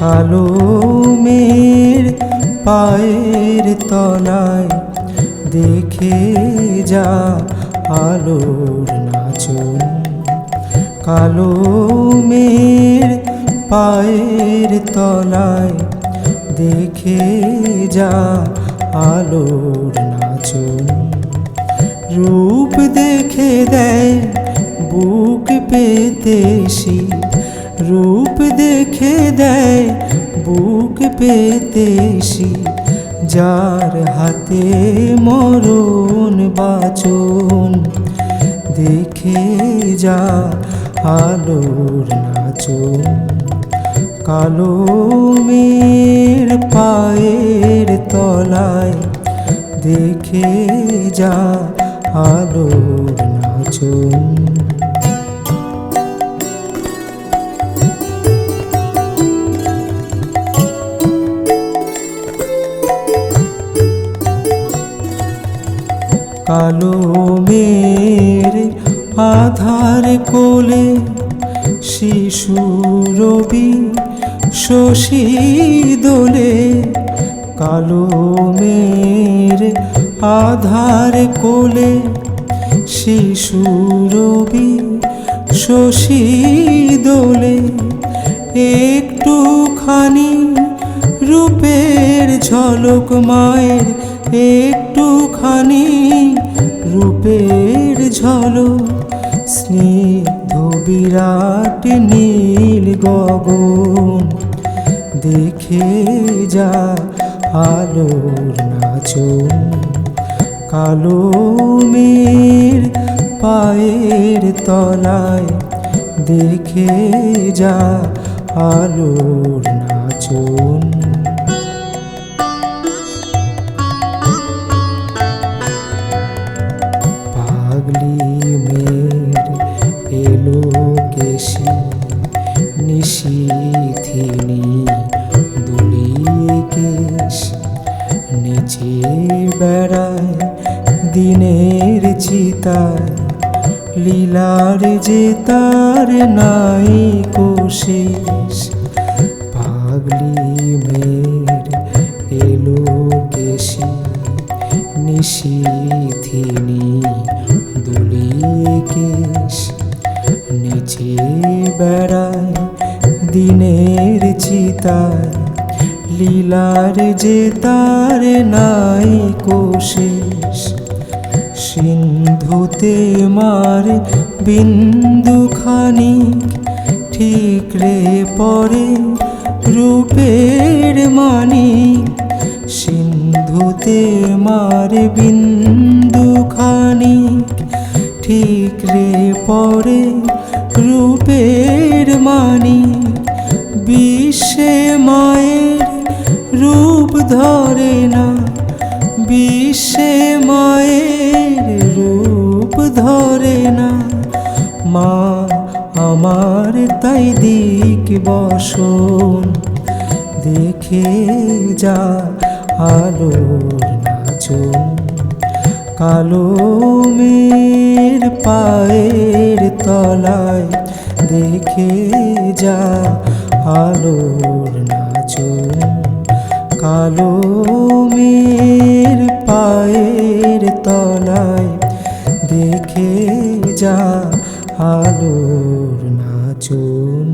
কালো মের পায়ের তলায় দেখে যা আলোর নাচন। কালো মের পায়ের তলায় দেখে যা আলোর নাচন। রূপ দেখে দেয় বুক পেতে রূপ দেখে দেয় বুক পেতে যার হাতে মরণ বাচন, দেখে যা আলোর নাচন। কালো মের পায়ের তলায় দেখে যা আলোর নাচন। কালো মের আধার কোলে শিশু রবি শশী দোলে কালো মের আধার কোলে শিশু রবি শশী দোলে একটুখানি রূপের ঝলক মায়ের একটুখানি ঝলক স্নিগ্ধ বিরাট নীল গগন, দেখে যা আলোর নাচন। কালো মের পায়ের তলায়, দেখে যা আলোর নাচন। এলো কেশি নিশিথিনি দুলিয়ে কেশ নিচে বেড়ায় দিনের চিতায় লীলার যে তার নাই কোশেষ পাগলি মের এলো কেশি নিশিথিনি দুলিয়ে কেশ নিচে বেড়ায়, দিনের চিতায়। লীলার যে তার নাই কোশেষ সিন্ধুতে মার বিন্দু খানিক, ঠিক রে পরে রূপের মানি সিন্ধুতে মার বিন্দু ঠিক রে পরে রূপের মানিক বিশ্বে মায়ের রূপ ধরে না বিশ্বে মায়ের রূপ ধরে না। মা, আমার তাই দিক বসন, দেখে যা আলোর নাচন। কালো মের পায়ের তলায় দেখে যা আলোর নাচন কালো মের পায়ের তলায়। দেখে যা আলোর নাচন